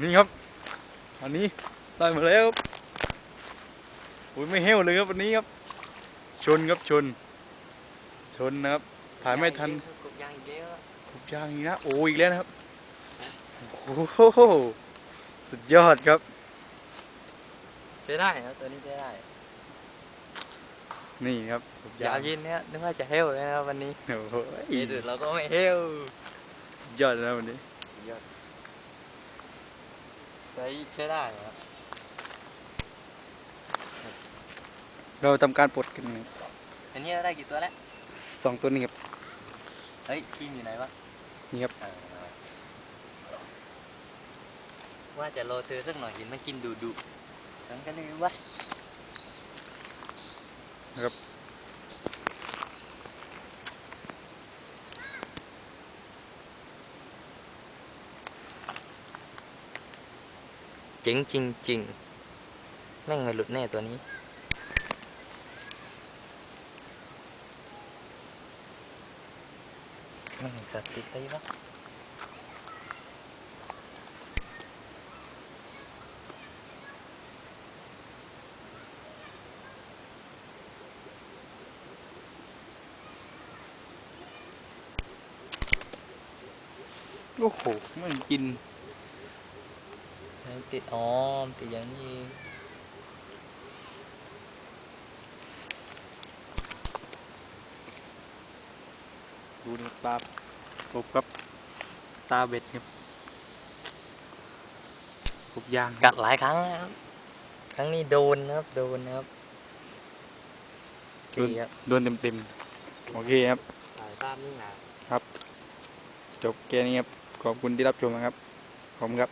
นี่ครับ อันนี้ได้มาแล้วครับโอ้ยไม่เหี้ยวเลยครับวันนี้ครับ ชนครับชน ชนนะครับ ถ่ายไม่ทันกบยางอีกแล้วทุกอย่างนี้นะโอ้อีกแล้วนะครับโอ้โหสุดยอดครับใช้ได้ครับตัวนี้ใช้ได้ นี่ครับทุกอยาย่างวยินเนี่ยนึกว่าจะเฮลเลยนะครับวันนี้โอ้โหเอดุดเราก็ไม่เฮลสุดยอดนะวันนี้ ใช้ใช้ได้ครับ เราทำการปลดกันอันนี้ได้กี่ตัวแล้ว สองตัวนี้ครับเฮ้ยทีมอยู่ไหนวะนี่ครับเออว่าจะรอเธอสักหน่อยเห็นมันกินดูดูฉันก็เลยวัส นะครับ เจ๋งจริงๆ แม่งไม่หลุดแน่ตัวนี้ แม่งจะติดไปวะโอ้โหไม่กิน ติดอ๋อมนติดอย่างนี้เองดูนี่ปลาปบครับตาเบ็ดครับปบยางกัดหลายครั้งนะครับครั้งนี้โดนนะครับ โดนนะครับโอโดนเคครับโดนเต็มเต็มๆโอเคครับสายภาพนี่หนาจบแค่นี้ครับขอบคุณที่รับชมนะครับขอบคุณครับ